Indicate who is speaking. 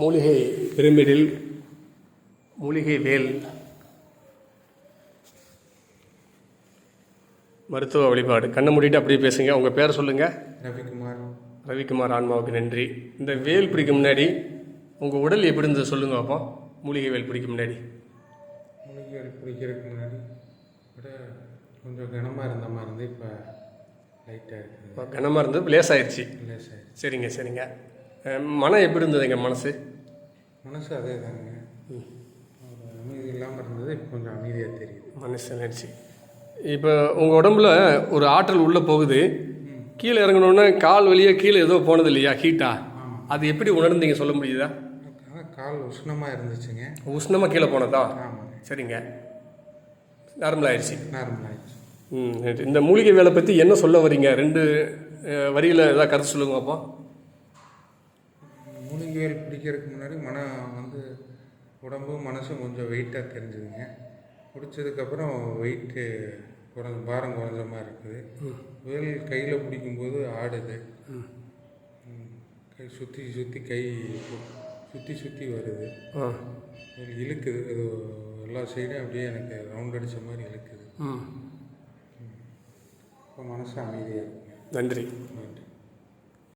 Speaker 1: மூலிகை பிரமிடில் மூலிகை வேல் மருத்துவ வழிபாடு. கண்ணை மூடிட்டு அப்படியே பேசுங்க. உங்கள் பேர் சொல்லுங்கள்
Speaker 2: ரவிக்குமார்.
Speaker 1: ரவிக்குமார் ஆன்மாவுக்கு நன்றி. இந்த வேல் பிடிக்க முன்னாடி உங்கள் உடல் எப்படி இருந்தது சொல்லுங்க அப்போ மூலிகை வேல் பிடிக்க முன்னாடி.
Speaker 2: மூலிகைகள் பிடிக்கிறதுக்கு முன்னாடி கொஞ்சம் கனமாக இருந்த மாதிரி இருந்து இப்போ லைட்டாக இருக்குது
Speaker 1: இப்போ கனமாக இருந்தது. லேசாயிருச்சு.
Speaker 2: லேசாக
Speaker 1: சரிங்க சரிங்க. அஹ் மனம் எப்படி இருந்ததுங்க மனசு?
Speaker 2: மனசு அதே தாங்க ஒரு அமைதி இல்லாமல் இருந்தது இப்போ கொஞ்சம் அமைதியாக தெரியுது.
Speaker 1: மனசு நினச்சி. இப்போ உங்கள் உடம்புல ஒரு ஆற்றல் உள்ளே போகுது. கீழே இறங்கணுன்னா கால் வழியாக கீழே ஏதோ போனது இல்லையா ஹீட்டா அது எப்படி உணர்ந்தீங்க சொல்ல முடியுதா?
Speaker 2: கால் உஷ்ணமாக இருந்துச்சுங்க.
Speaker 1: உஷ்ணமாக கீழே போனதா? சரிங்க. நார்மல் ஆயிடுச்சு.
Speaker 2: நார்மல் ஆயிடுச்சு.
Speaker 1: ம். இந்த மூலிகை வேலை பற்றி என்ன சொல்ல வரீங்க? ரெண்டு வரியில் ஏதாவது கருத்து சொல்லுங்க அப்போ.
Speaker 2: மூலிகைகள் பிடிக்கிறதுக்கு முன்னாடி மனம் வந்து உடம்பும் மனசும் கொஞ்சம் வெயிட்டாக தெரிஞ்சுதுங்க. பிடிச்சதுக்கப்புறம் வெயிட்டு குறைஞ்ச பாரம் குறைஞ்ச மாதிரி இருக்குது. வேல் கையில் பிடிக்கும்போது ஆடுது. கை சுற்றி சுற்றி கை சுற்றி சுற்றி வருது. இழுக்குது. அது எல்லா சைடும் அப்படியே எனக்கு ரவுண்ட் அடித்த மாதிரி இழுக்குது. இப்போ மனசு அமைதியாக இருக்குங்க.
Speaker 1: நன்றி.
Speaker 2: நன்றி.